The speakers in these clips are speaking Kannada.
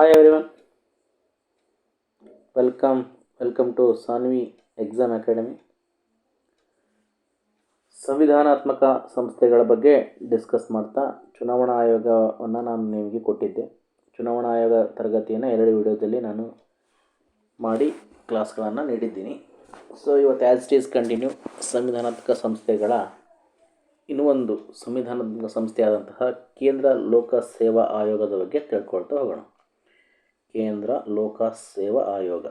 Hi everyone welcome welcome to Sanvi exam academy ಸಂವಿಧಾನಾತ್ಮಕ ಸಂಸ್ಥೆಗಳ ಬಗ್ಗೆ ಡಿಸ್ಕಸ್ ಮಾಡ್ತಾ ಚುನಾವಣಾ ಆಯೋಗವನ್ನು ನಾನು ನಿಮಗೆ ಕೊಟ್ಟಿದ್ದೆ ಚುನಾವಣಾ ಆಯೋಗ ತರಗತಿಯನ್ನು ಎರಡು ವಿಡಿಯೋದಲ್ಲಿ ನಾನು ಮಾಡಿ ಕ್ಲಾಸ್ಗಳನ್ನು ನೀಡಿದ್ದೀನಿ ಸೊ ಇವತ್ತು ಆ್ಯಸ್ ಇಟ್ ಈಸ್ ಕಂಟಿನ್ಯೂ ಸಂವಿಧಾನಾತ್ಮಕ ಸಂಸ್ಥೆಗಳ ಇನ್ನೊಂದು ಸಂವಿಧಾನಾತ್ಮಕ ಸಂಸ್ಥೆಯಾದಂತಹ ಕೇಂದ್ರ ಲೋಕ ಸೇವಾ ಆಯೋಗದ ಬಗ್ಗೆ ತಿಳ್ಕೊಳ್ತಾ ಹೋಗೋಣ ಕೇಂದ್ರ ಲೋಕ ಸೇವಾ ಆಯೋಗ.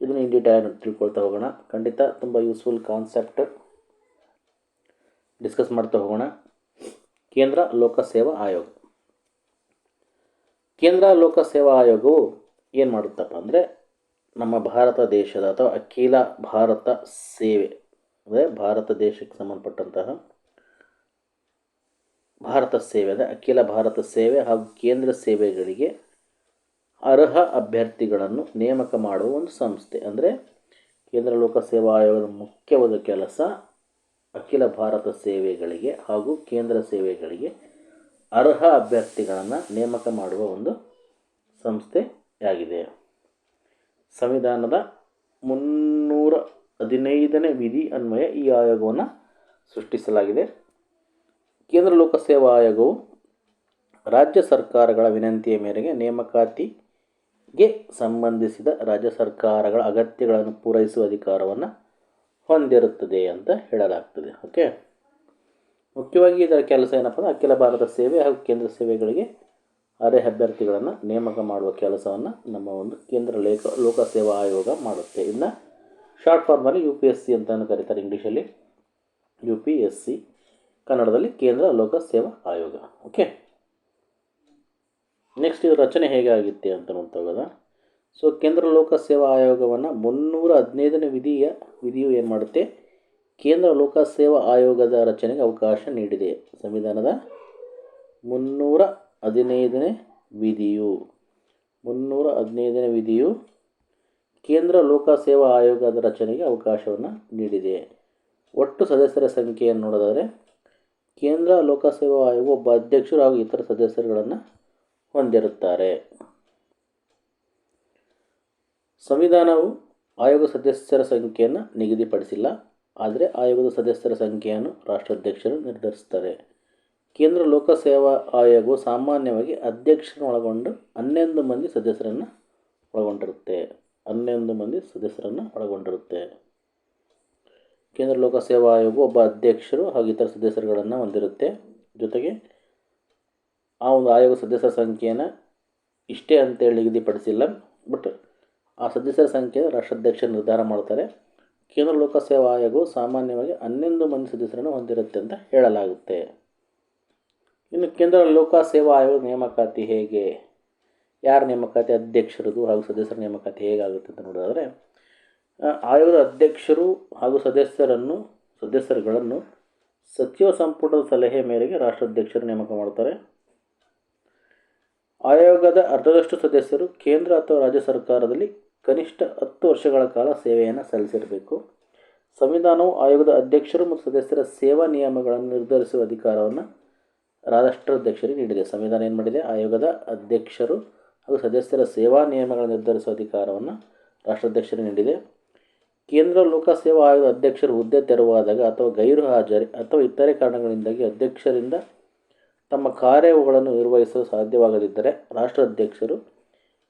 ಇದನ್ನು ಇನ್ ಡೀಟೇಲ್ ತಿಳ್ಕೊಳ್ತಾ ಹೋಗೋಣ. ಖಂಡಿತ ತುಂಬ ಯೂಸ್ಫುಲ್ ಕಾನ್ಸೆಪ್ಟ್ ಡಿಸ್ಕಸ್ ಮಾಡ್ತಾ ಹೋಗೋಣ. ಕೇಂದ್ರ ಲೋಕ ಸೇವಾ ಆಯೋಗ. ಕೇಂದ್ರ ಲೋಕ ಸೇವಾ ಆಯೋಗವು ಏನು ಮಾಡುತ್ತಪ್ಪ ಅಂದರೆ, ನಮ್ಮ ಭಾರತ ದೇಶದ ಅಥವಾ ಅಖಿಲ ಭಾರತ ಸೇವೆ, ಅಂದರೆ ಭಾರತ ದೇಶಕ್ಕೆ ಸಂಬಂಧಪಟ್ಟಂತಹ ಭಾರತ ಸೇವೆ ಅಂದರೆ ಅಖಿಲ ಭಾರತ ಸೇವೆ ಹಾಗೂ ಕೇಂದ್ರ ಸೇವೆಗಳಿಗೆ ಅರ್ಹ ಅಭ್ಯರ್ಥಿಗಳನ್ನು ನೇಮಕ ಮಾಡುವ ಒಂದು ಸಂಸ್ಥೆ. ಅಂದರೆ ಕೇಂದ್ರ ಲೋಕ ಸೇವಾ ಆಯೋಗದ ಮುಖ್ಯವಾದ ಕೆಲಸ ಅಖಿಲ ಭಾರತ ಸೇವೆಗಳಿಗೆ ಹಾಗೂ ಕೇಂದ್ರ ಸೇವೆಗಳಿಗೆ ಅರ್ಹ ಅಭ್ಯರ್ಥಿಗಳನ್ನು ನೇಮಕ ಮಾಡುವ ಒಂದು ಸಂಸ್ಥೆಯಾಗಿದೆ. ಸಂವಿಧಾನದ ಮುನ್ನೂರ ಹದಿನೈದನೇ ವಿಧಿ ಅನ್ವಯ ಈ ಆಯೋಗವನ್ನು ಸೃಷ್ಟಿಸಲಾಗಿದೆ. ಕೇಂದ್ರ ಲೋಕಸೇವಾ ಆಯೋಗವು ರಾಜ್ಯ ಸರ್ಕಾರಗಳ ವಿನಂತಿಯ ಮೇರೆಗೆ ನೇಮಕಾತಿಗೆ ಸಂಬಂಧಿಸಿದ ರಾಜ್ಯ ಸರ್ಕಾರಗಳ ಅಗತ್ಯಗಳನ್ನು ಪೂರೈಸುವ ಅಧಿಕಾರವನ್ನು ಹೊಂದಿರುತ್ತದೆ ಅಂತ ಹೇಳಲಾಗ್ತದೆ. ಓಕೆ ಮುಖ್ಯವಾಗಿ ಇದರ ಕೆಲಸ ಏನಪ್ಪ ಅಂದರೆ ಅಖಿಲ ಭಾರತ ಸೇವೆ ಹಾಗೂ ಕೇಂದ್ರ ಸೇವೆಗಳಿಗೆ ಅರೆ ಅಭ್ಯರ್ಥಿಗಳನ್ನು ನೇಮಕ ಮಾಡುವ ಕೆಲಸವನ್ನು ನಮ್ಮ ಒಂದು ಕೇಂದ್ರ ಲೇಖ ಲೋಕಸೇವಾ ಆಯೋಗ ಮಾಡುತ್ತೆ. ಇನ್ನು ಶಾರ್ಟ್ ಫಾರ್ಮಲ್ಲಿ ಯು ಪಿ ಎಸ್ ಸಿ ಅಂತಲೂ ಕರೀತಾರೆ ಇಂಗ್ಲೀಷಲ್ಲಿ. ಯು ಪಿ ಎಸ್ ಸಿ ಕನ್ನಡದಲ್ಲಿ ಕೇಂದ್ರ ಲೋಕ ಸೇವಾ ಆಯೋಗ. ಓಕೆ ನೆಕ್ಸ್ಟ್ ಇದು ರಚನೆ ಹೇಗೆ ಅಂತ ನೋಡ್ತಾ ಸೊ ಕೇಂದ್ರ ಲೋಕ ಸೇವಾ ಆಯೋಗವನ್ನು ಮುನ್ನೂರ ಹದಿನೈದನೇ ವಿಧಿಯ, ವಿಧಿಯು ಏನು ಮಾಡುತ್ತೆ? ಕೇಂದ್ರ ಲೋಕ ಸೇವಾ ಆಯೋಗದ ರಚನೆಗೆ ಅವಕಾಶ ನೀಡಿದೆ. ಸಂವಿಧಾನದ ಮುನ್ನೂರ ಹದಿನೈದನೇ ವಿಧಿಯು. ಮುನ್ನೂರ ಹದಿನೈದನೇ ವಿಧಿಯು ಕೇಂದ್ರ ಲೋಕ ಸೇವಾ ಆಯೋಗದ ರಚನೆಗೆ ಅವಕಾಶವನ್ನು ನೀಡಿದೆ. ಒಟ್ಟು ಸದಸ್ಯರ ಸಂಖ್ಯೆಯನ್ನು ನೋಡೋದಾದರೆ, ಕೇಂದ್ರ ಲೋಕಸೇವಾ ಆಯೋಗ ಒಬ್ಬ ಅಧ್ಯಕ್ಷರು ಹಾಗೂ ಇತರ ಸದಸ್ಯರುಗಳನ್ನು ಹೊಂದಿರುತ್ತಾರೆ. ಸಂವಿಧಾನವು ಆಯೋಗ ಸದಸ್ಯರ ಸಂಖ್ಯೆಯನ್ನು ನಿಗದಿಪಡಿಸಿಲ್ಲ, ಆದರೆ ಆಯೋಗದ ಸದಸ್ಯರ ಸಂಖ್ಯೆಯನ್ನು ರಾಷ್ಟ್ರಾಧ್ಯಕ್ಷರು ನಿರ್ಧರಿಸ್ತಾರೆ ಕೇಂದ್ರ ಲೋಕಸೇವಾ ಆಯೋಗವು ಸಾಮಾನ್ಯವಾಗಿ ಅಧ್ಯಕ್ಷರನ್ನು ಒಳಗೊಂಡು ಹನ್ನೊಂದು ಮಂದಿ ಸದಸ್ಯರನ್ನು ಒಳಗೊಂಡಿರುತ್ತೆ. ಹನ್ನೊಂದು ಮಂದಿ ಸದಸ್ಯರನ್ನು ಒಳಗೊಂಡಿರುತ್ತೆ. ಕೇಂದ್ರ ಲೋಕಸೇವಾ ಆಯೋಗವು ಒಬ್ಬ ಅಧ್ಯಕ್ಷರು ಹಾಗೂ ಇತರ ಸದಸ್ಯರುಗಳನ್ನು ಹೊಂದಿರುತ್ತೆ. ಜೊತೆಗೆ ಆ ಒಂದು ಆಯೋಗ ಸದಸ್ಯರ ಸಂಖ್ಯೆಯನ್ನು ಇಷ್ಟೇ ಅಂತೇಳಿ ನಿಗದಿಪಡಿಸಿಲ್ಲ ಬಟ್ ಆ ಸದಸ್ಯರ ಸಂಖ್ಯೆ ರಾಷ್ಟ್ರಾಧ್ಯಕ್ಷರು ನಿರ್ಧಾರ ಮಾಡ್ತಾರೆ. ಕೇಂದ್ರ ಲೋಕಸೇವಾ ಆಯೋಗವು ಸಾಮಾನ್ಯವಾಗಿ ಹನ್ನೊಂದು ಮಂದಿ ಸದಸ್ಯರನ್ನು ಹೊಂದಿರುತ್ತೆ ಅಂತ ಹೇಳಲಾಗುತ್ತೆ. ಇನ್ನು ಕೇಂದ್ರ ಲೋಕ ಸೇವಾ ಆಯೋಗ ನೇಮಕಾತಿ ಹೇಗೆ, ಯಾರ ನೇಮಕಾತಿ ಅಧ್ಯಕ್ಷರದು ಹಾಗೂ ಸದಸ್ಯರ ನೇಮಕಾತಿ ಹೇಗಾಗುತ್ತೆ ಅಂತ ನೋಡೋದಾದರೆ ಆಯೋಗದ ಅಧ್ಯಕ್ಷರು ಹಾಗೂ ಸದಸ್ಯರನ್ನು, ಸದಸ್ಯರುಗಳನ್ನು ಸಚಿವ ಸಂಪುಟದ ಸಲಹೆ ಮೇರೆಗೆ ರಾಷ್ಟ್ರಾಧ್ಯಕ್ಷರು ನೇಮಕ ಮಾಡ್ತಾರೆ. ಆಯೋಗದ ಅರ್ಧದಷ್ಟು ಸದಸ್ಯರು ಕೇಂದ್ರ ಅಥವಾ ರಾಜ್ಯ ಸರ್ಕಾರದಲ್ಲಿ ಕನಿಷ್ಠ ಹತ್ತು ವರ್ಷಗಳ ಕಾಲ ಸೇವೆಯನ್ನು ಸಲ್ಲಿಸಿರಬೇಕು. ಸಂವಿಧಾನವು ಆಯೋಗದ ಅಧ್ಯಕ್ಷರು ಮತ್ತು ಸದಸ್ಯರ ಸೇವಾ ನಿಯಮಗಳನ್ನು ನಿರ್ಧರಿಸುವ ಅಧಿಕಾರವನ್ನು ರಾಷ್ಟ್ರಾಧ್ಯಕ್ಷರಿಗೆ ನೀಡಿದೆ. ಸಂವಿಧಾನ ಏನು ಮಾಡಿದೆ? ಆಯೋಗದ ಅಧ್ಯಕ್ಷರು ಹಾಗೂ ಸದಸ್ಯರ ಸೇವಾ ನಿಯಮಗಳನ್ನು ನಿರ್ಧರಿಸುವ ಅಧಿಕಾರವನ್ನು ರಾಷ್ಟ್ರಾಧ್ಯಕ್ಷರಿಗೆ ನೀಡಿದೆ. ಕೇಂದ್ರ ಲೋಕಸೇವಾ ಆಯೋಗದ ಅಧ್ಯಕ್ಷರು ಹುದ್ದೆ ತೆರವಾದಾಗ ಅಥವಾ ಗೈರು ಹಾಜರಿ ಅಥವಾ ಇತರೆ ಕಾರಣಗಳಿಂದಾಗಿ ಅಧ್ಯಕ್ಷರಿಂದ ತಮ್ಮ ಕಾರ್ಯಗಳನ್ನು ನಿರ್ವಹಿಸಲು ಸಾಧ್ಯವಾಗದಿದ್ದರೆ ರಾಷ್ಟ್ರಾಧ್ಯಕ್ಷರು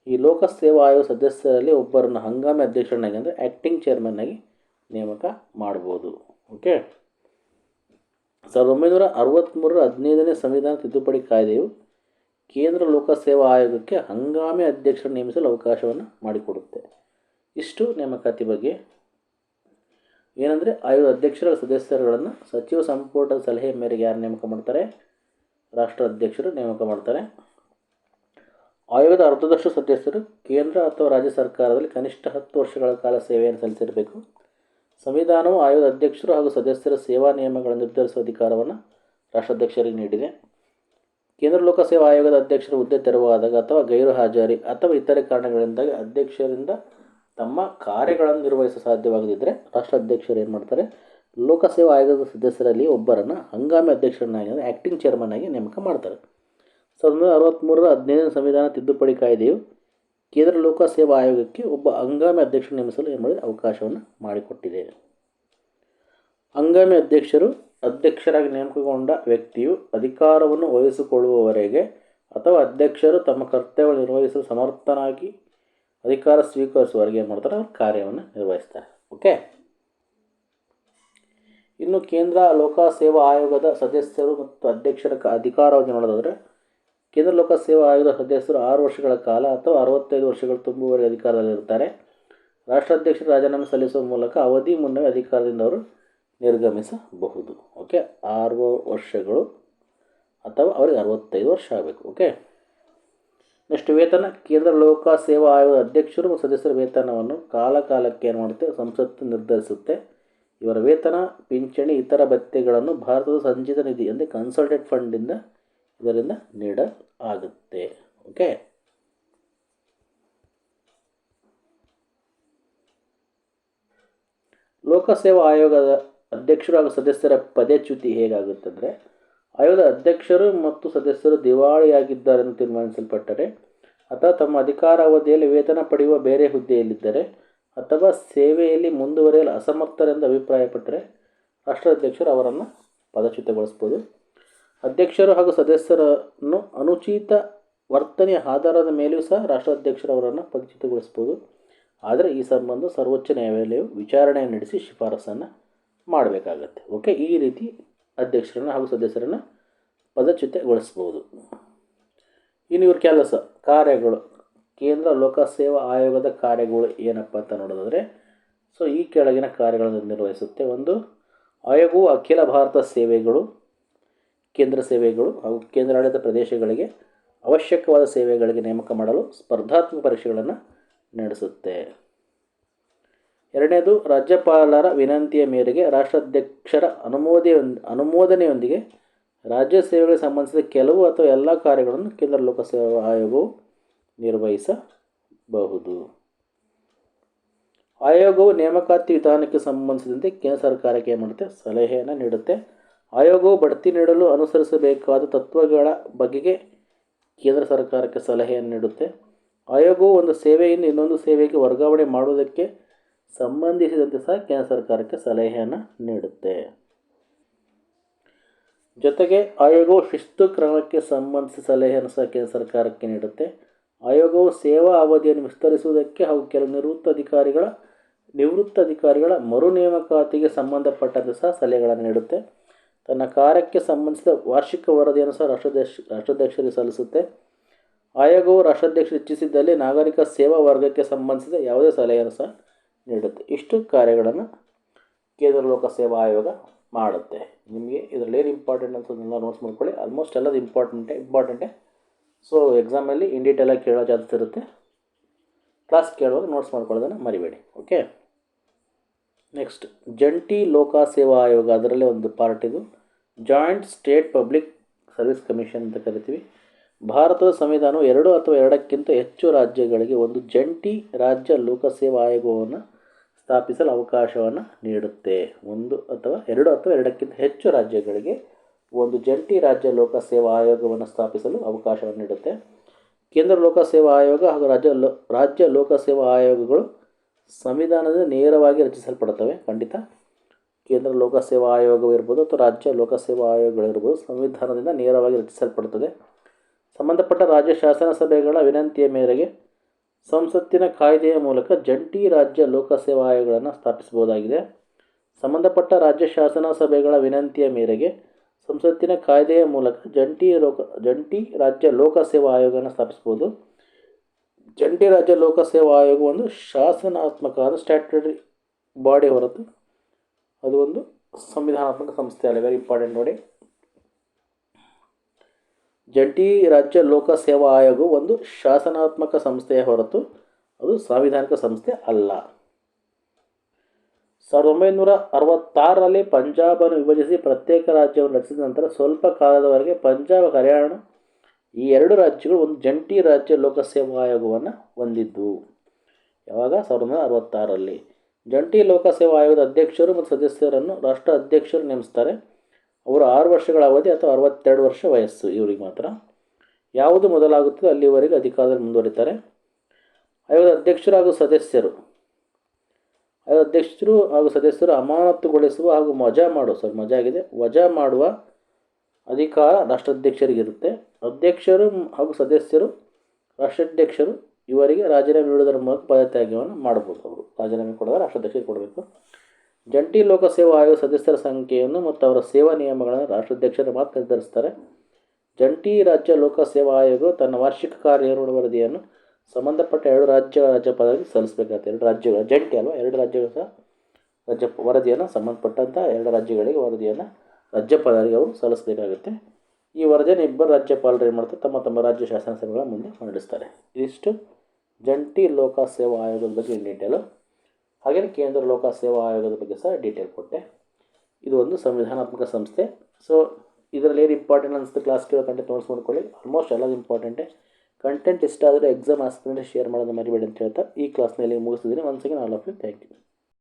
ಈ ಲೋಕಸೇವಾ ಆಯೋಗ ಸದಸ್ಯರಲ್ಲಿ ಒಬ್ಬರನ್ನು ಹಂಗಾಮಿ ಅಧ್ಯಕ್ಷರನ್ನಾಗಿ ಅಂದರೆ ಆ್ಯಕ್ಟಿಂಗ್ ಚೇರ್ಮನ್ನಾಗಿ ನೇಮಕ ಮಾಡ್ಬೋದು. ಓಕೆ ಸಾವಿರದ ಒಂಬೈನೂರ ಅರವತ್ತ್ಮೂರರ ಹದಿನೈದನೇ ಸಂವಿಧಾನ ತಿದ್ದುಪಡಿ ಕಾಯ್ದೆಯು ಕೇಂದ್ರ ಲೋಕಸೇವಾ ಆಯೋಗಕ್ಕೆ ಹಂಗಾಮಿ ಅಧ್ಯಕ್ಷರ ನೇಮಿಸಲು ಅವಕಾಶವನ್ನು ಮಾಡಿಕೊಡುತ್ತೆ. ಇಷ್ಟು ನೇಮಕಾತಿ ಬಗ್ಗೆ. ಏನಂದರೆ ಆಯೋಗ ಅಧ್ಯಕ್ಷರ ಸದಸ್ಯರುಗಳನ್ನು ಸಚಿವ ಸಂಪುಟದ ಸಲಹೆ ಮೇರೆಗೆ ಯಾರು ನೇಮಕ ಮಾಡ್ತಾರೆ? ರಾಷ್ಟ್ರ ಅಧ್ಯಕ್ಷರು ನೇಮಕ ಮಾಡ್ತಾರೆ. ಆಯೋಗದ ಅರ್ಧದಷ್ಟು ಸದಸ್ಯರು ಕೇಂದ್ರ ಅಥವಾ ರಾಜ್ಯ ಸರ್ಕಾರದಲ್ಲಿ ಕನಿಷ್ಠ ಹತ್ತು ವರ್ಷಗಳ ಕಾಲ ಸೇವೆಯನ್ನು ಸಲ್ಲಿಸಿರಬೇಕು. ಸಂವಿಧಾನವು ಆಯೋಗದ ಅಧ್ಯಕ್ಷರು ಹಾಗೂ ಸದಸ್ಯರ ಸೇವಾ ನಿಯಮಗಳನ್ನು ನಿರ್ಧರಿಸುವ ಅಧಿಕಾರವನ್ನು ರಾಷ್ಟ್ರಾಧ್ಯಕ್ಷರಿಗೆ ನೀಡಿದೆ. ಕೇಂದ್ರ ಲೋಕಸೇವಾ ಆಯೋಗದ ಅಧ್ಯಕ್ಷರು ಹುದ್ದೆ ತೆರವಾದಾಗ ಅಥವಾ ಗೈರು ಹಾಜರಿ ಅಥವಾ ಇತರೆ ಕಾರಣಗಳಿಂದಾಗಿ ಅಧ್ಯಕ್ಷರಿಂದ ತಮ್ಮ ಕಾರ್ಯಗಳನ್ನು ನಿರ್ವಹಿಸಲು ಸಾಧ್ಯವಾಗದಿದ್ದರೆ ರಾಷ್ಟ್ರಾಧ್ಯಕ್ಷರು ಏನು ಮಾಡ್ತಾರೆ? ಲೋಕಸೇವಾ ಆಯೋಗದ ಸದಸ್ಯರಲ್ಲಿ ಒಬ್ಬರನ್ನು ಹಂಗಾಮಿ ಅಧ್ಯಕ್ಷರನ್ನಾಗಿ ಅಂದರೆ ಆ್ಯಕ್ಟಿಂಗ್ ಚೇರ್ಮನ್ ಆಗಿ ನೇಮಕ ಮಾಡ್ತಾರೆ. ಸಾವಿರದ ಒಂಬೈನೂರ ಅರವತ್ತ್ಮೂರರ ಹದಿನೈದನೇ ಸಂವಿಧಾನ ತಿದ್ದುಪಡಿ ಕಾಯ್ದೆಯು ಕೇಂದ್ರ ಲೋಕಸೇವಾ ಆಯೋಗಕ್ಕೆ ಒಬ್ಬ ಹಂಗಾಮಿ ಅಧ್ಯಕ್ಷ ನೇಮಿಸಲು ಏನು ಮಾಡಿದೆ? ಅವಕಾಶವನ್ನು ಮಾಡಿಕೊಟ್ಟಿದೆ. ಹಂಗಾಮಿ ಅಧ್ಯಕ್ಷರು ಅಧ್ಯಕ್ಷರಾಗಿ ನೇಮಕಗೊಂಡ ವ್ಯಕ್ತಿಯು ಅಧಿಕಾರವನ್ನು ವಹಿಸಿಕೊಳ್ಳುವವರೆಗೆ ಅಥವಾ ಅಧ್ಯಕ್ಷರು ತಮ್ಮ ಕರ್ತವ್ಯ ನಿರ್ವಹಿಸಲು ಸಮರ್ಥನಾಗಿ ಅಧಿಕಾರ ಸ್ವೀಕರಿಸುವವರೆಗೆ ಏನು ಮಾಡ್ತಾರೆ? ಅವರು ಕಾರ್ಯವನ್ನು ನಿರ್ವಹಿಸ್ತಾರೆ. ಓಕೆ ಇನ್ನು ಕೇಂದ್ರ ಲೋಕಸೇವಾ ಆಯೋಗದ ಸದಸ್ಯರು ಮತ್ತು ಅಧ್ಯಕ್ಷರ ಕ, ಅಧಿಕಾರವನ್ನು ನೋಡೋದಾದರೆ, ಕೇಂದ್ರ ಲೋಕಸೇವಾ ಆಯೋಗದ ಸದಸ್ಯರು ಆರು ವರ್ಷಗಳ ಕಾಲ ಅಥವಾ ಅರವತ್ತೈದು ವರ್ಷಗಳು ತುಂಬುವವರೆಗೆ ಅಧಿಕಾರದಲ್ಲಿರ್ತಾರೆ. ರಾಷ್ಟ್ರಾಧ್ಯಕ್ಷರು ರಾಜೀನಾಮೆ ಸಲ್ಲಿಸುವ ಮೂಲಕ ಅವಧಿ ಮುನ್ನವೇ ಅಧಿಕಾರದಿಂದ ಅವರು ನಿರ್ಗಮಿಸಬಹುದು. ಓಕೆ? ಆರು ವರ್ಷಗಳು ಅಥವಾ ಅವರಿಗೆ ಅರವತ್ತೈದು ವರ್ಷ ಆಗಬೇಕು. ಓಕೆ? ನೆಕ್ಸ್ಟ್ ವೇತನ. ಕೇಂದ್ರ ಲೋಕ ಸೇವಾ ಆಯೋಗದ ಅಧ್ಯಕ್ಷರು ಮತ್ತು ಸದಸ್ಯರ ವೇತನವನ್ನು ಕಾಲಕಾಲಕ್ಕೆ ಏನು ಮಾಡುತ್ತೆ? ಸಂಸತ್ತು ನಿರ್ಧರಿಸುತ್ತೆ. ಇವರ ವೇತನ, ಪಿಂಚಣಿ, ಇತರ ಭತ್ಯೆಗಳನ್ನು ಭಾರತದ ಸಂಚಿತ ನಿಧಿ ಅಂದರೆ ಕನ್ಸಲ್ಟೆಂಟ್ ಫಂಡಿಂದ ಇದರಿಂದ ನೀಡಲಾಗುತ್ತೆ. ಓಕೆ ಲೋಕಸೇವಾ ಆಯೋಗದ ಅಧ್ಯಕ್ಷರು ಹಾಗೂ ಸದಸ್ಯರ ಪದಚ್ಯುತಿ ಹೇಗಾಗುತ್ತಂದರೆ ಆಯೋಗದ ಅಧ್ಯಕ್ಷರು ಮತ್ತು ಸದಸ್ಯರು ದಿವಾಳಿಯಾಗಿದ್ದಾರೆಂದು ತೀರ್ಮಾನಿಸಲ್ಪಟ್ಟರೆ, ಅಥವಾ ತಮ್ಮ ಅಧಿಕಾರಾವಧಿಯಲ್ಲಿ ವೇತನ ಪಡೆಯುವ ಬೇರೆ ಹುದ್ದೆಯಲ್ಲಿದ್ದರೆ ಅಥವಾ ಸೇವೆಯಲ್ಲಿ ಮುಂದುವರಿಯಲು ಅಸಮರ್ಥರೆಂದು ಅಭಿಪ್ರಾಯಪಟ್ಟರೆ ರಾಷ್ಟ್ರಾಧ್ಯಕ್ಷರು ಅವರನ್ನು ಪದಚ್ಯುತಗೊಳಿಸ್ಬೋದು ಅಧ್ಯಕ್ಷರು ಹಾಗೂ ಸದಸ್ಯರನ್ನು ಅನುಚಿತ ವರ್ತನೆಯ ಆಧಾರದ ಮೇಲೆಯೂ ಸಹ ರಾಷ್ಟ್ರಾಧ್ಯಕ್ಷರು ಅವರನ್ನು ಪದಚ್ಯುತಗೊಳಿಸ್ಬೋದು ಆದರೆ ಈ ಸಂಬಂಧ ಸರ್ವೋಚ್ಚ ನ್ಯಾಯಾಲಯವು ವಿಚಾರಣೆ ನಡೆಸಿ ಶಿಫಾರಸನ್ನು ಮಾಡಬೇಕಾಗತ್ತೆ. ಓಕೆ, ಈ ರೀತಿ ಅಧ್ಯಕ್ಷರನ್ನು ಹಾಗೂ ಸದಸ್ಯರನ್ನು ಪದಚ್ಯುತಗೊಳಿಸ್ಬೋದು ಇನ್ನು ಇವ್ರ ಕೆಲಸ, ಕಾರ್ಯಗಳು. ಕೇಂದ್ರ ಲೋಕಸೇವಾ ಆಯೋಗದ ಕಾರ್ಯಗಳು ಏನಪ್ಪ ಅಂತ ನೋಡೋದಾದರೆ, ಸೊ ಈ ಕೆಳಗಿನ ಕಾರ್ಯಗಳನ್ನು ನಿರ್ವಹಿಸುತ್ತೆ. ಒಂದು, ಆಯೋಗವು ಅಖಿಲ ಭಾರತ ಸೇವೆಗಳು, ಕೇಂದ್ರ ಸೇವೆಗಳು ಹಾಗೂ ಕೇಂದ್ರಾಡಳಿತ ಪ್ರದೇಶಗಳಿಗೆ ಅವಶ್ಯಕವಾದ ಸೇವೆಗಳಿಗೆ ನೇಮಕ ಮಾಡಲು ಸ್ಪರ್ಧಾತ್ಮಕ ಪರೀಕ್ಷೆಗಳನ್ನು ನಡೆಸುತ್ತೆ. ಎರಡನೇದು, ರಾಜ್ಯಪಾಲರ ವಿನಂತಿಯ ಮೇರೆಗೆ ರಾಷ್ಟ್ರಾಧ್ಯಕ್ಷರ ಅನುಮೋದ, ಅನುಮೋದನೆಯೊಂದಿಗೆ ರಾಜ್ಯ ಸೇವೆಗಳಿಗೆ ಸಂಬಂಧಿಸಿದ ಕೆಲವು ಅಥವಾ ಎಲ್ಲ ಕಾರ್ಯಗಳನ್ನು ಕೇಂದ್ರ ಲೋಕಸೇವಾ ಆಯೋಗವು ನಿರ್ವಹಿಸಬಹುದು. ಆಯೋಗವು ನೇಮಕಾತಿ ವಿಧಾನಕ್ಕೆ ಸಂಬಂಧಿಸಿದಂತೆ ಕೇಂದ್ರ ಸರ್ಕಾರಕ್ಕೆ ಏನು ಮಾಡುತ್ತೆ? ಸಲಹೆಯನ್ನು ನೀಡುತ್ತೆ. ಆಯೋಗವು ಬಡ್ತಿ ನೀಡಲು ಅನುಸರಿಸಬೇಕಾದ ತತ್ವಗಳ ಬಗೆಗೆ ಕೇಂದ್ರ ಸರ್ಕಾರಕ್ಕೆ ಸಲಹೆಯನ್ನು ನೀಡುತ್ತೆ. ಆಯೋಗವು ಒಂದು ಸೇವೆಯಿಂದ ಇನ್ನೊಂದು ಸೇವೆಗೆ ವರ್ಗಾವಣೆ ಮಾಡುವುದಕ್ಕೆ ಸಂಬಂಧಿಸಿದಂತೆ ಸಹ ಕೇಂದ್ರ ಸರ್ಕಾರಕ್ಕೆ ಸಲಹೆಯನ್ನು ನೀಡುತ್ತೆ. ಜೊತೆಗೆ ಆಯೋಗವು ಶಿಸ್ತು ಕ್ರಮಕ್ಕೆ ಸಂಬಂಧಿಸಿದ ಸಲಹೆಯನ್ನು ಸಹ ಕೇಂದ್ರ ಸರ್ಕಾರಕ್ಕೆ ನೀಡುತ್ತೆ. ಆಯೋಗವು ಸೇವಾ ಅವಧಿಯನ್ನು ವಿಸ್ತರಿಸುವುದಕ್ಕೆ ಹಾಗೂ ಕೆಲವು ನಿವೃತ್ತ ಅಧಿಕಾರಿಗಳ ನಿವೃತ್ತ ಅಧಿಕಾರಿಗಳ ಮರು ನೇಮಕಾತಿಗೆ ಸಂಬಂಧಪಟ್ಟಂತೆ ಸಹ ಸಲಹೆಗಳನ್ನು ನೀಡುತ್ತೆ. ತನ್ನ ಕಾರ್ಯಕ್ಕೆ ಸಂಬಂಧಿಸಿದ ವಾರ್ಷಿಕ ವರದಿಯನ್ನು ಸಹ ರಾಷ್ಟ್ರಾಧ್ಯಕ್ಷ, ರಾಷ್ಟ್ರಾಧ್ಯಕ್ಷರಿಗೆ ಸಲ್ಲಿಸುತ್ತೆ. ಆಯೋಗವು ರಾಷ್ಟ್ರಾಧ್ಯಕ್ಷರು ಇಚ್ಛಿಸಿದ್ದಲ್ಲಿ ನಾಗರಿಕ ಸೇವಾ ವರ್ಗಕ್ಕೆ ಸಂಬಂಧಿಸಿದ ಯಾವುದೇ ಸಲಹೆಯನ್ನು ಸಹ ನೀಡುತ್ತೆ. ಇಷ್ಟು ಕಾರ್ಯಗಳನ್ನು ಕೇಂದ್ರ ಲೋಕಸೇವಾ ಆಯೋಗ ಮಾಡುತ್ತೆ. ನಿಮಗೆ ಇದರಲ್ಲಿ ಏನು ಇಂಪಾರ್ಟೆಂಟ್ ಅಂತ ನೋಟ್ಸ್ ಮಾಡ್ಕೊಳ್ಳಿ ಆಲ್ಮೋಸ್ಟ್ ಎಲ್ಲದು ಇಂಪಾರ್ಟೆಂಟೇ ಇಂಪಾರ್ಟೆಂಟೇ ಸೊ ಎಕ್ಸಾಮಲ್ಲಿ ಇನ್ ಡೀಟೇಲಾಗಿ ಕೇಳೋ ಜಾಸ್ತಿ ಇರುತ್ತೆ. ಕ್ಲಾಸ್ ಕೇಳುವಾಗ ನೋಟ್ಸ್ ಮಾಡ್ಕೊಳ್ಳೋದನ್ನು ಮರಿಬೇಡಿ. ಓಕೆ ನೆಕ್ಸ್ಟ್ ಜಂಟಿ ಲೋಕ ಸೇವಾ ಆಯೋಗ, ಅದರಲ್ಲೇ ಒಂದು ಪಾರ್ಟ್ ಇದು. Joint state public service commission ಅಂತ ಕರಿತೀವಿ. ಭಾರತದ ಸಂವಿಧಾನವು ಎರಡು ಅಥವಾ ಎರಡಕ್ಕಿಂತ ಹೆಚ್ಚು ರಾಜ್ಯಗಳಿಗೆ ಒಂದು ಜಂಟಿ ರಾಜ್ಯ ಲೋಕಸೇವಾ ಆಯೋಗವನ್ನು ಸ್ಥಾಪಿಸಲು ಅವಕಾಶವನ್ನು ನೀಡುತ್ತೆ. ಒಂದು ಅಥವಾ ಎರಡು ಅಥವಾ ಎರಡಕ್ಕಿಂತ ಹೆಚ್ಚು ರಾಜ್ಯಗಳಿಗೆ ಒಂದು ಜಂಟಿ ರಾಜ್ಯ ಲೋಕಸೇವಾ ಆಯೋಗವನ್ನು ಸ್ಥಾಪಿಸಲು ಅವಕಾಶವನ್ನು ನೀಡುತ್ತೆ. ಕೇಂದ್ರ ಲೋಕಸೇವಾ ಆಯೋಗ ಹಾಗೂ ರಾಜ್ಯ ಲೋ, ರಾಜ್ಯ ಲೋಕಸೇವಾ ಆಯೋಗಗಳು ಸಂವಿಧಾನದ ನೇರವಾಗಿ ರಚಿಸಲ್ಪಡುತ್ತವೆ, ಖಂಡಿತ. ಕೇಂದ್ರ ಲೋಕಸೇವಾ ಆಯೋಗವಿರ್ಬೋದು ಅಥವಾ ರಾಜ್ಯ ಲೋಕಸೇವಾ ಆಯೋಗಗಳಿರ್ಬೋದು ಸಂವಿಧಾನದಿಂದ ನೇರವಾಗಿ ರಚಿಸಲ್ಪಡುತ್ತದೆ. ಸಂಬಂಧಪಟ್ಟ ರಾಜ್ಯ ಶಾಸನ ಸಭೆಗಳ ವಿನಂತಿಯ ಮೇರೆಗೆ ಸಂಸತ್ತಿನ ಕಾಯ್ದೆಯ ಮೂಲಕ ಜಂಟಿ ರಾಜ್ಯ ಲೋಕಸೇವಾ ಆಯೋಗಗಳನ್ನು ಸ್ಥಾಪಿಸಬಹುದಾಗಿದೆ. ಸಂಬಂಧಪಟ್ಟ ರಾಜ್ಯ ಶಾಸನ ಸಭೆಗಳ ವಿನಂತಿಯ ಮೇರೆಗೆ ಸಂಸತ್ತಿನ ಕಾಯ್ದೆಯ ಮೂಲಕ ಜಂಟಿ ಲೋಕ, ಜಂಟಿ ರಾಜ್ಯ ಲೋಕಸೇವಾ ಆಯೋಗವನ್ನು ಸ್ಥಾಪಿಸ್ಬೋದು ಜಂಟಿ ರಾಜ್ಯ ಲೋಕಸೇವಾ ಆಯೋಗ ಒಂದು ಶಾಸನಾತ್ಮಕವಾದ ಸ್ಟ್ಯಾಟ್ಯುಟರಿ ಬಾಡಿ ಹೊರತು ಅದು ಒಂದು ಸಂವಿಧಾನಾತ್ಮಕ ಸಂಸ್ಥೆ ಅಲ್ಲ. ವೆರಿ ಇಂಪಾರ್ಟೆಂಟ್ ನೋಡಿ. ಜಂಟಿ ರಾಜ್ಯ ಲೋಕಸೇವಾ ಆಯೋಗ ಒಂದು ಶಾಸನಾತ್ಮಕ ಸಂಸ್ಥೆಯ ಹೊರತು ಅದು ಸಾಂವಿಧಾನಿಕ ಸಂಸ್ಥೆ ಅಲ್ಲ. ಸಾವಿರದ ಒಂಬೈನೂರ ಅರವತ್ತಾರರಲ್ಲಿ ಪಂಜಾಬನ್ನು ವಿಭಜಿಸಿ ಪ್ರತ್ಯೇಕ ರಾಜ್ಯವನ್ನು ರಚಿಸಿದ ನಂತರ ಸ್ವಲ್ಪ ಕಾಲದವರೆಗೆ ಪಂಜಾಬ್, ಹರಿಯಾಣ ಈ ಎರಡು ರಾಜ್ಯಗಳು ಒಂದು ಜಂಟಿ ರಾಜ್ಯ ಲೋಕಸೇವಾ ಆಯೋಗವನ್ನು ಹೊಂದಿದ್ದು. ಯಾವಾಗ? ಸಾವಿರದ ಒಂಬೈನೂರ ಅರವತ್ತಾರರಲ್ಲಿ. ಜಂಟಿ ಲೋಕಸೇವಾ ಆಯೋಗದ ಅಧ್ಯಕ್ಷರು ಮತ್ತು ಸದಸ್ಯರನ್ನು ರಾಷ್ಟ್ರ ಅಧ್ಯಕ್ಷರು ನೇಮಿಸ್ತಾರೆ. ಅವರು ಆರು ವರ್ಷಗಳ ಅವಧಿ ಅಥವಾ ಅರವತ್ತೆರಡು ವರ್ಷ ವಯಸ್ಸು ಇವರಿಗೆ ಮಾತ್ರ. ಯಾವುದು ಮೊದಲಾಗುತ್ತದೆ ಅಲ್ಲಿವರೆಗೆ ಅಧಿಕಾರದಲ್ಲಿ ಮುಂದುವರಿತಾರೆ. ಆಯೋಗದ ಅಧ್ಯಕ್ಷರು ಹಾಗೂ ಸದಸ್ಯರು. ಅಧ್ಯಕ್ಷರು ಹಾಗೂ ಸದಸ್ಯರು ಅಮಾನತುಗೊಳಿಸುವ ಹಾಗೂ ವಜಾ ಮಾಡುವ ಸರ್ ಮಜಾ ಆಗಿದೆ. ವಜಾ ಮಾಡುವ ಅಧಿಕಾರ ರಾಷ್ಟ್ರಾಧ್ಯಕ್ಷರಿಗಿರುತ್ತೆ. ಅಧ್ಯಕ್ಷರು ಹಾಗೂ ಸದಸ್ಯರು, ರಾಷ್ಟ್ರಾಧ್ಯಕ್ಷರು ಇವರಿಗೆ ರಾಜೀನಾಮೆ ನೀಡುವುದರ ಮೂಲಕ ಪದತ್ಯಾಗವನ್ನು ಮಾಡಬಹುದು ಅವರು. ರಾಜೀನಾಮೆ ಕೊಡುವಾಗ ರಾಷ್ಟ್ರಾಧ್ಯಕ್ಷರಿಗೆ ಕೊಡಬೇಕು. ಜಂಟಿ ಲೋಕಸೇವಾ ಆಯೋಗ ಸದಸ್ಯರ ಸಂಖ್ಯೆಯನ್ನು ಮತ್ತು ಅವರ ಸೇವಾ ನಿಯಮಗಳನ್ನು ರಾಷ್ಟ್ರಾಧ್ಯಕ್ಷರು ಮಾತ್ರ ನಿರ್ಧರಿಸ್ತಾರೆ. ಜಂಟಿ ರಾಜ್ಯ ಲೋಕಸೇವಾ ಆಯೋಗ ತನ್ನ ವಾರ್ಷಿಕ ಕಾರ್ಯನಿರ್ವಹಣೆ ವರದಿಯನ್ನು ಸಂಬಂಧಪಟ್ಟ ಎರಡು ರಾಜ್ಯ ರಾಜ್ಯಪಾಲರಿಗೆ ಸಲ್ಲಿಸಬೇಕಾಗುತ್ತೆ ಎರಡು ರಾಜ್ಯಗಳ ಜಂಟಿ ಅಲ್ವಾ? ಎರಡು ರಾಜ್ಯಗಳು ಸಹ ರಾಜ್ಯ ವರದಿಯನ್ನು ಸಂಬಂಧಪಟ್ಟಂಥ ಎರಡು ರಾಜ್ಯಗಳಿಗೆ ವರದಿಯನ್ನು ರಾಜ್ಯಪಾಲರಿಗೆ ಅವರು ಸಲ್ಲಿಸಬೇಕಾಗುತ್ತೆ. ಈ ವರದಿಯನ್ನು ಇಬ್ಬರು ರಾಜ್ಯಪಾಲರು ಏನು ಮಾಡ್ತಾರೆ? ತಮ್ಮ ತಮ್ಮ ರಾಜ್ಯ ಶಾಸನ ಸಭೆಗಳ ಮುಂದೆ ಮಂಡಿಸ್ತಾರೆ ಇದಿಷ್ಟು. ಜಂಟಿ ಲೋಕಸೇವಾ ಆಯೋಗದ ಬಗ್ಗೆ ಡೀಟೇಲು ಹಾಗೆಯೇ ಕೇಂದ್ರ ಲೋಕಸೇವಾ ಆಯೋಗದ ಬಗ್ಗೆ ಸಹ ಡೀಟೇಲ್ ಕೊಟ್ಟೆ. ಇದು ಒಂದು ಸಂವಿಧಾನಾತ್ಮಕ ಸಂಸ್ಥೆ. ಸೊ ಇದರಲ್ಲಿ ಏನು ಇಂಪಾರ್ಟೆಂಟ್ ಅನಿಸುತ್ತೆ? ಕ್ಲಾಸ್ ಕೇಳೋ ಕಂಟೆಂಟ್ ನೋಟ್ಸ್ ಮಾಡ್ಕೊಳ್ಳಿ. ಆಲ್ಮೋಸ್ಟ್ ಎಲ್ಲದು ಇಂಪಾರ್ಟೆಂಟೇ ಕಂಟೆಂಟ್ ಇಷ್ಟ ಆದರೆ ಎಕ್ಸಾಮ್ ಆಸ್ಪಿರೆಂಟ್ ಶೇರ್ ಮಾಡೋದು ಮರಿಬೇಡಿ ಅಂತ ಹೇಳ್ತಾ ಈ ಕ್ಲಾಸ್ನಲ್ಲಿ ಮುಗಿಸಿದ್ದೀನಿ once again all of you thank you